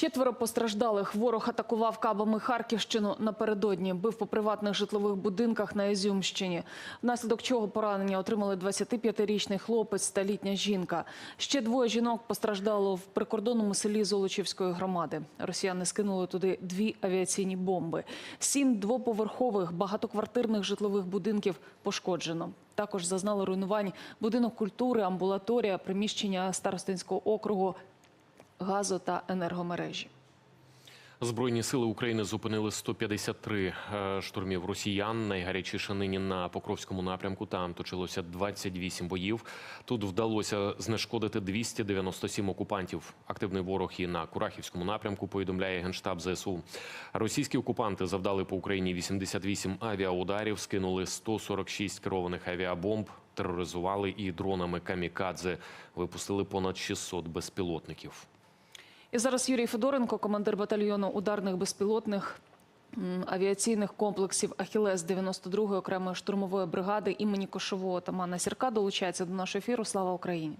Четверо постраждалих. Ворог атакував кабами Харківщину напередодні. Бив по приватних житлових будинках на Ізюмщині. Внаслідок чого поранення отримали 25-річний хлопець та літня жінка. Ще двоє жінок постраждало в прикордонному селі Золочівської громади. Росіяни скинули туди дві авіаційні бомби. Сім двоповерхових багатоквартирних житлових будинків пошкоджено. Також зазнали руйнувань будинок культури, амбулаторія, приміщення старостинського округу, газу та енергомережі. Збройні сили України зупинили 153 е, штурмів росіян. Найгарячіше нині на Покровському напрямку. Там точилося 28 боїв. Тут вдалося знешкодити 297 окупантів. Активний ворог і на Курахівському напрямку. Повідомляє генштаб ЗСУ. Російські окупанти завдали по Україні 88 авіаударів, скинули 146 керованих авіабомб, тероризували і дронами камікадзе. Випустили понад 600 безпілотників. І зараз Юрій Федоренко, командир батальйону ударних безпілотних авіаційних комплексів Ахілес 92-ї окремої штурмової бригади імені Кошового Тамана Сірка долучається до нашого ефіру. Слава Україні!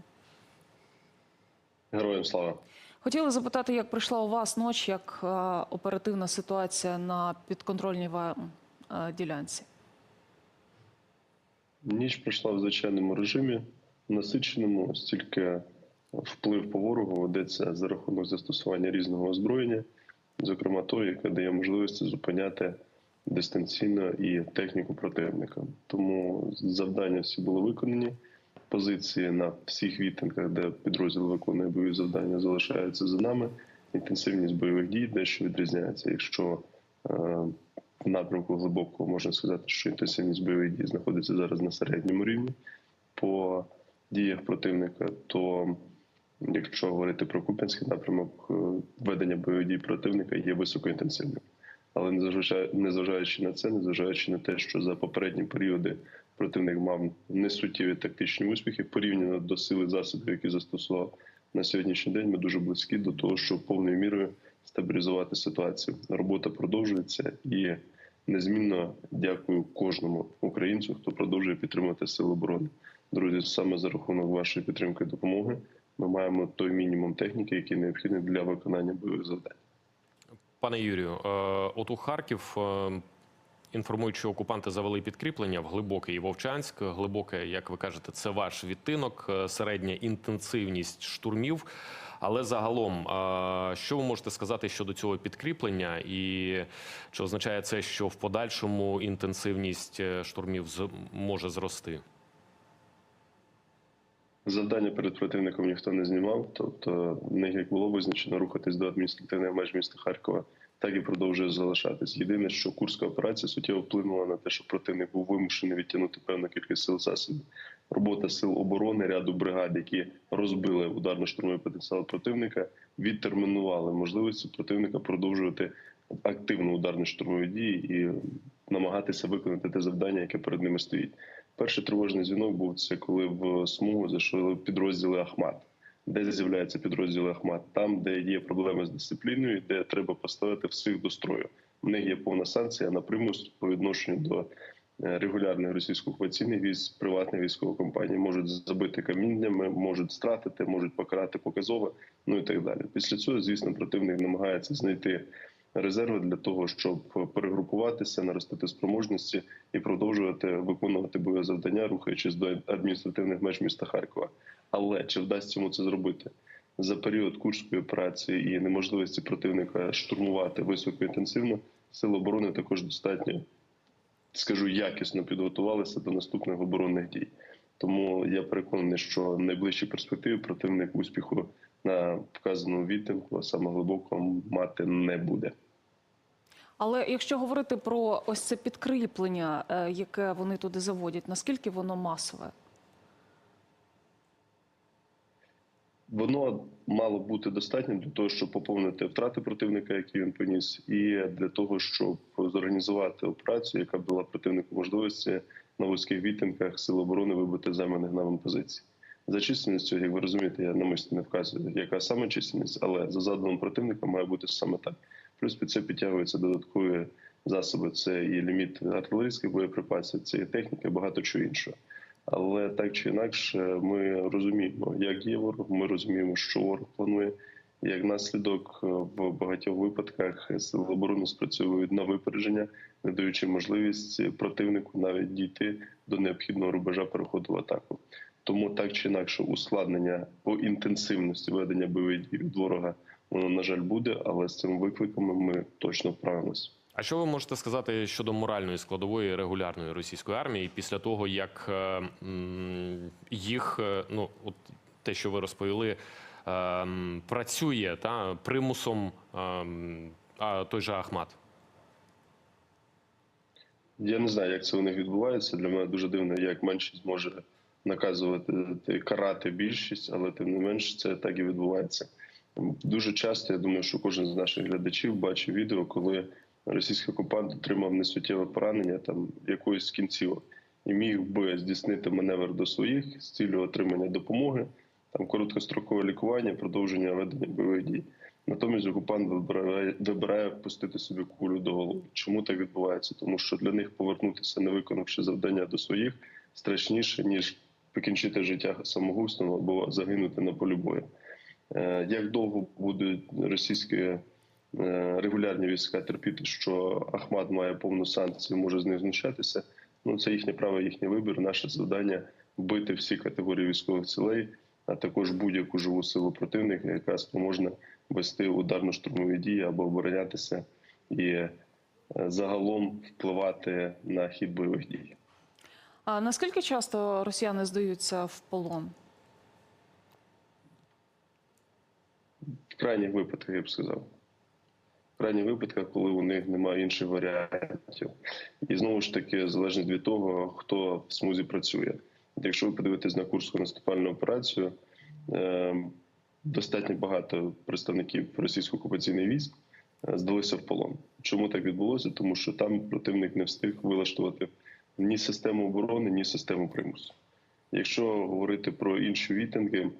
Героям слава. Хотіли запитати, як прийшла у вас ніч, як е, оперативна ситуація на підконтрольній вам е, ділянці? Ніч пройшла в звичайному режимі, насиченому, стільки вплив по ворогу ведеться за рахунок застосування різного озброєння, зокрема того, яке дає можливості зупиняти дистанційно і техніку противника. Тому завдання всі були виконані. Позиції на всіх відтинках, де підрозділ виконує бойові завдання, залишаються за нами. Інтенсивність бойових дій дещо відрізняється. Якщо е, в напрямку глибокого можна сказати, що інтенсивність бойових дій знаходиться зараз на середньому рівні по діях противника, то якщо говорити про Куп'янський напрямок, е, ведення бойових дій противника є високоінтенсивним. Але незважаючи- на це, незважаючи на те, що за попередні періоди противник мав несуттєві тактичні успіхи порівняно до сили засобів, які застосував на сьогоднішній день, ми дуже близькі до того, щоб повною мірою стабілізувати ситуацію. Робота продовжується і незмінно дякую кожному українцю, хто продовжує підтримувати сили оборони. Друзі, саме за рахунок вашої підтримки і допомоги ми маємо той мінімум техніки, який необхідний для виконання бойових завдань. Пане Юрію, е, от у Харків е, інформують, що окупанти завели підкріплення в Глибоке і Вовчанськ. Глибоке, як ви кажете, це ваш відтинок, е, середня інтенсивність штурмів. Але загалом, що ви можете сказати щодо цього підкріплення, і чи означає це, що в подальшому інтенсивність штурмів може зрости? Завдання перед противником ніхто не знімав, тобто в них як було визначено рухатись до адміністративних меж міста Харкова, так і продовжує залишатись. Єдине, що курська операція суттєво вплинула на те, що противник був вимушений відтягнути певну кількість сил засобів. Робота сил оборони, ряду бригад, які розбили ударно-штурмовий потенціал противника, відтермінували можливості противника продовжувати активно ударно-штурмові дії і намагатися виконати те завдання, яке перед ними стоїть. Перший тривожний дзвінок був це коли в смугу зайшли підрозділи Ахмат. Де з'являються підрозділи Ахмат? Там, де є проблеми з дисципліною, де треба поставити всіх до строю. У них є повна санкція на примус по відношенню до е, регулярних російсько-окупаційних військ, приватних військових компаній можуть забити каміннями, можуть стратити, можуть покарати показово, ну і так далі. Після цього, звісно, противник намагається знайти резерви для того, щоб перегрупуватися, наростити спроможності і продовжувати виконувати бойові завдання, рухаючись до адміністративних меж міста Харкова. Але чи вдасться йому це зробити за період курської операції і неможливості противника штурмувати високоінтенсивно, сили оборони також достатньо, скажу, якісно підготувалися до наступних оборонних дій. Тому я переконаний, що в найближчій перспективі противник успіху на вказаному відтинку, а саме глибокому, мати не буде. Але якщо говорити про ось це підкріплення, е, яке вони туди заводять, наскільки воно масове? Воно мало бути достатньо для того, щоб поповнити втрати противника, які він поніс, і для того, щоб зорганізувати операцію, яка б дала противнику можливості на вузьких відтинках сил оборони вибити займаних нами позицій. За чисельністю, як ви розумієте, я намисно не вказую, яка саме чисельність, але за задумом противника має бути саме так. Плюс під це підтягуються додаткові засоби. Це і ліміт артилерійських боєприпасів, це і техніка, багато чого іншого. Але так чи інакше, ми розуміємо, як є ворог. Ми розуміємо, що ворог планує. Як наслідок, е, в багатьох випадках сили оборони спрацьовують на випередження, не даючи можливість противнику навіть дійти до необхідного рубежа переходу в атаку. Тому так чи інакше, ускладнення по інтенсивності ведення бойових дій від ворога воно на жаль буде, але з цими викликами ми точно вправимося. А що ви можете сказати щодо моральної складової регулярної російської армії після того, як е, їх е, ну от те, що ви розповіли, е, працює та примусом а той же Ахмат? Я не знаю, як це у них відбувається. Для мене дуже дивно, як меншість може наказувати карати більшість, але тим не менш це так і відбувається. Дуже часто я думаю, що кожен з наших глядачів бачив відео, коли російський окупант отримав несуттєве поранення там якоїсь з кінцівок і міг би здійснити маневр до своїх з цілею отримання допомоги, там короткострокове лікування, продовження ведення бойових дій. Натомість окупант вибирає, вибирає пустити собі кулю до голови. Чому так відбувається? Тому що для них повернутися, не виконавши завдання до своїх, страшніше ніж покінчити життя самогубством або загинути на полі бою. Е, Як довго будуть російські е, регулярні війська терпіти, що Ахмат має повну санкцію, може з них знущатися? Ну це їхнє право, їхній вибір. Наше завдання бити всі категорії військових цілей, а також будь-яку живу силу противника, яка спроможна вести ударно-штурмові дії або оборонятися і е, загалом впливати на хід бойових дій. А наскільки часто росіяни здаються в полон? В крайніх випадках я б сказав. В крайніх випадках, коли у них немає інших варіантів. І знову ж таки, залежить від того, хто в смузі працює. Якщо ви подивитесь на Курську наступальну операцію, е, достатньо багато представників російсько-окупаційних військ е, здалися в полон. Чому так відбулося? Тому що там противник не встиг вилаштувати ні систему оборони, ні систему примусу. Якщо говорити про інші вітинги,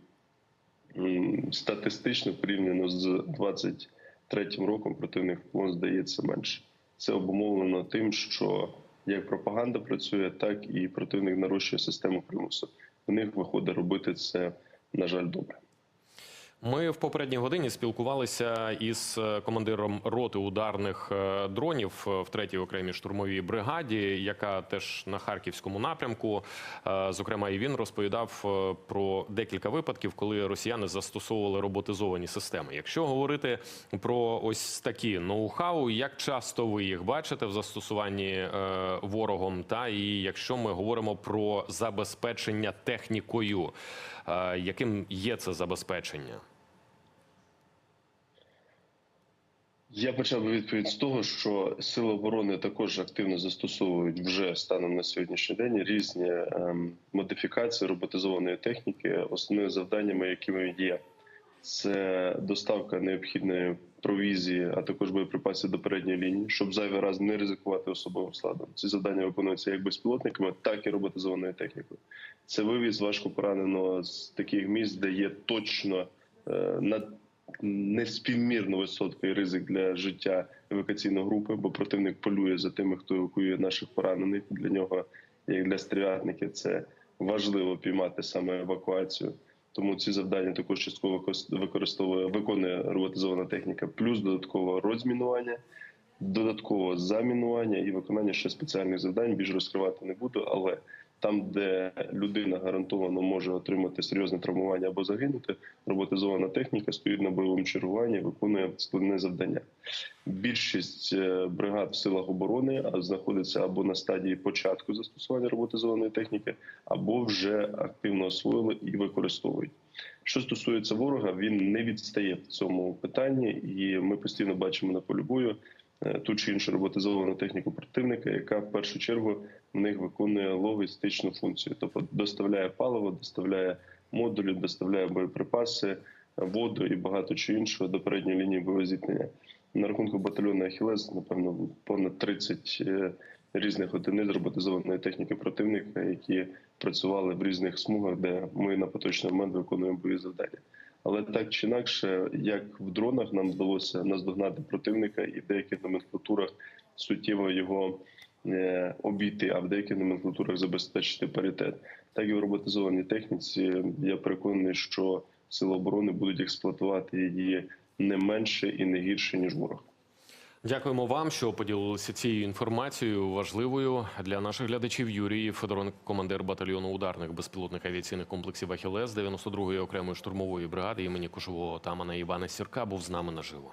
статистично порівняно з 23 роком противник в полон здається менше. Це обумовлено тим, що як пропаганда працює, так і противник нарощує систему примусу. У них виходить робити це, на жаль, добре. Ми в попередній годині спілкувалися із е, командиром роти ударних е, дронів е, в третій окремій штурмовій бригаді, яка теж на харківському напрямку. Зокрема, і він розповідав про декілька випадків, коли росіяни застосовували роботизовані системи. Якщо говорити про ось такі ноу-хау, як часто ви їх бачите в застосуванні ворогом, та і якщо ми говоримо про забезпечення технікою, яким є це забезпечення? Я почав би відповідь з того, що сили оборони також активно застосовують вже станом на сьогоднішній день різні ем, модифікації роботизованої техніки, основними завданнями, якими є це доставка необхідної провізії, а також боєприпасів до передньої лінії, щоб зайвий раз не ризикувати особовим складом. Ці завдання виконуються як безпілотниками, так і роботизованою технікою. Це вивіз важко пораненого з таких місць, де є точно е, на неспівмірно високий ризик для життя евакуаційної групи, бо противник полює за тими, хто евакуює наших поранених. Для нього, як для стрілятників, це важливо піймати саме евакуацію. Тому ці завдання також частково використовує виконує роботизована техніка, плюс додатково розмінування, додатково замінування і виконання ще спеціальних завдань. Більш розкривати не буду, але там, де людина гарантовано може отримати серйозне травмування або загинути, роботизована техніка стоїть на бойовому чергуванні, виконує складне завдання. Більшість е, бригад в силах оборони знаходиться або на стадії початку застосування роботизованої техніки, або вже активно освоїли і використовують. Що стосується ворога, він не відстає в цьому питанні, і ми постійно бачимо на полі бою ту чи іншу роботизовану техніку противника, яка в першу чергу в них виконує логістичну функцію, тобто доставляє паливо, доставляє модулі, доставляє боєприпаси, воду і багато чого іншого до передньої лінії бойового зіткнення. На рахунку батальйону Ахілес, напевно, понад 30 різних одиниць роботизованої техніки противника, які працювали в різних смугах, де ми на поточний момент виконуємо бої завдання. Але так чи інакше, як в дронах нам вдалося наздогнати противника і в деяких номенклатурах суттєво його е, обійти, а в деяких номенклатурах забезпечити паритет. Так і в роботизованій техніці я переконаний, що сили оборони будуть експлуатувати її не менше і не гірше ніж ворог. Дякуємо вам, що поділилися цією інформацією важливою для наших глядачів. Юрій Федоренко, командир батальйону ударних безпілотних авіаційних комплексів Ахілес 92-ї окремої штурмової бригади імені кошового тамана Івана Сірка, був з нами наживо.